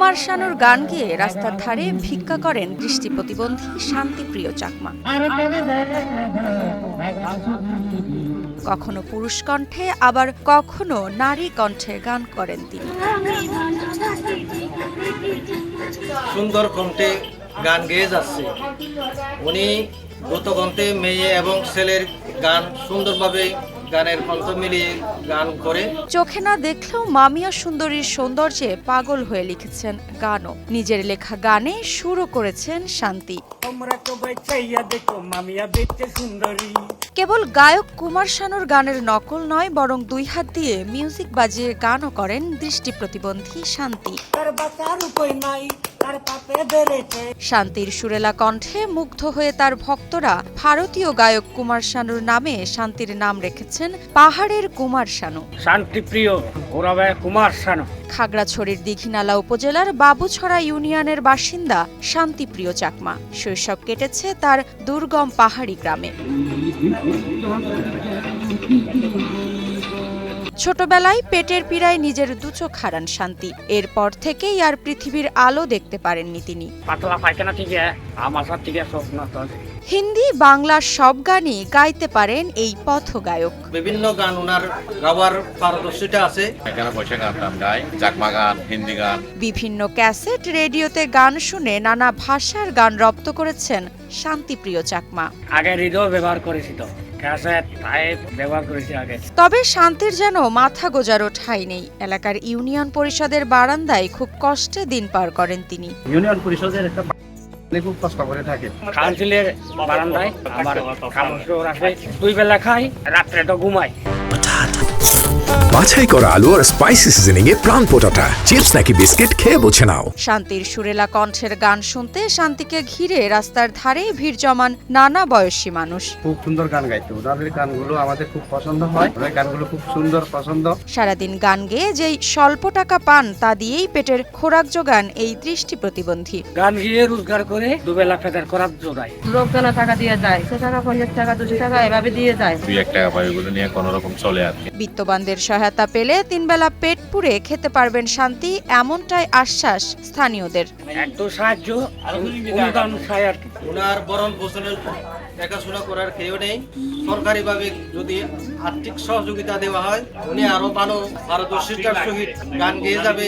কুমার শানুর গান গেয়ে রাস্তার ধারে ভিক্ষা করেন দৃষ্টি প্রতিবন্ধী শান্তিপ্রিয় চাকমা। কখনো পুরুষ কণ্ঠে, আবার কখনো নারী কণ্ঠে গান করেন তিনি। সুন্দর কণ্ঠে গান গেয়ে যাচ্ছে। উনি দ্রুত কণ্ঠে মেয়ে এবং ছেলের গান সুন্দরভাবে গানের কণ্ঠ মিলিয়ে গান করে। চোখে না দেখলেও মামিয়া সুন্দরীর সৌন্দর্যে পাগল হয়ে লিখেছেন গানও। নিজের লেখা গানে শুরু করেছেন শান্তি। তোমরা তো বেচাইয়া দেখো মামিয়া দেখতে সুন্দরী। কেবল গায়ক কুমার শানুর গানের নকল নয় বরং দুই হাত দিয়ে মিউজিক বাজিয়ে গানও করেন দৃষ্টি প্রতিবন্ধী শান্তি। শান্তির সুরেলা কণ্ঠে মুগ্ধ হয়ে তার ভক্তরা ভারতীয় গায়ক কুমার শানুর নামে শান্তির নাম রেখেছেন পাহাড়ের কুমার শানু। শান্তিপ্রিয় কুমার শানু। খাগড়াছড়ির দীঘিনালা উপজেলার বাবুছড়া ইউনিয়নের বাসিন্দা শান্তিপ্রিয় চাকমা। শৈশব কেটেছে তার দুর্গম পাহাড়ি গ্রামে। ছোটবেলায় পেটের পীড়ায় নিজের দুচোখ হারান শান্তি। এরপর থেকেই আর পৃথিবীর আলো দেখতে পারেননি তিনি। পাতলা পায়খানা থেকে আমার থেকে স্বপ্ন হিন্দি বাংলা সব গানই গাইতে পারেন এই পথগায়ক। বিভিন্ন গান ওনার গাওয়ার পারদর্শিতা আছে। এখানে বসে গান গাই চাকমা গান হিন্দি গান। বিভিন্ন ক্যাসেট রেডিওতে গান শুনে নানা ভাষার গান রপ্ত করেছেন শান্তিপ্রিয় চাকমা। আগে হৃদয় ব্যবহার করেছি তো। ক্যাসেট টাইপ ব্যবহার করেছি আগে। তবে শান্তির যেন মাথা গোজারও ঠাঁই নেই। এলাকার ইউনিয়ন পরিষদের বারান্দায় খুব কষ্টে দিন পার করেন তিনি। ইউনিয়ন পরিষদের একটা খুব কষ্ট করে থাকে। কাউন্সিলের বারান্দায় আমার দুই বেলা খাই রাত্রে তো ঘুমাই। বাছাই করা আলু আর স্পাইসি সিজনিং এ প্রাণ পোটাটা চিপস নাকি বিস্কিট খেয়ে বুঝে নাও। শান্তির সুরেলা কণ্ঠের গান শুনতে শান্তিকে ঘিরে রাস্তার ধারে ভিড় জমান নানা বয়সী মানুষ। খুব সুন্দর গান গাইতো। ওনাদের গানগুলো আমাদের খুব পছন্দ হয়। গানগুলো খুব সুন্দর পছন্দ। সারাদিন গান গেয়ে যেই স্বল্প টাকা পান তা দিয়েই পেটের খোরাক যোগান এই দৃষ্টি প্রতিবন্ধী। গান গিয়ে রোজগার করে দুবেলা ফেদার করার জোড়াই লোকজনে টাকা দিয়ে যায়। সে টাকা পঞ্চাশ টাকা দুশো টাকা এভাবে দিয়ে যায়। দুই এক টাকা ওগুলো নিয়ে কোনো রকম চলে আর বিত্তবানদের সহায়তা পেলে তিনবেলা পেট পুড়ে খেতে পারবেন শান্তি এমনটাই আশ্বাস স্থানীয়দের। এত সাহায্য আর ওনার বরণ পোষণের দেখাশোনা করার কেউ নেই। সরকারিভাবে যদি আর্থিক সহযোগিতা দেওয়া হয় উনি আরও ভালো পারদর্শিতার সহিত গান গেয়ে যাবে।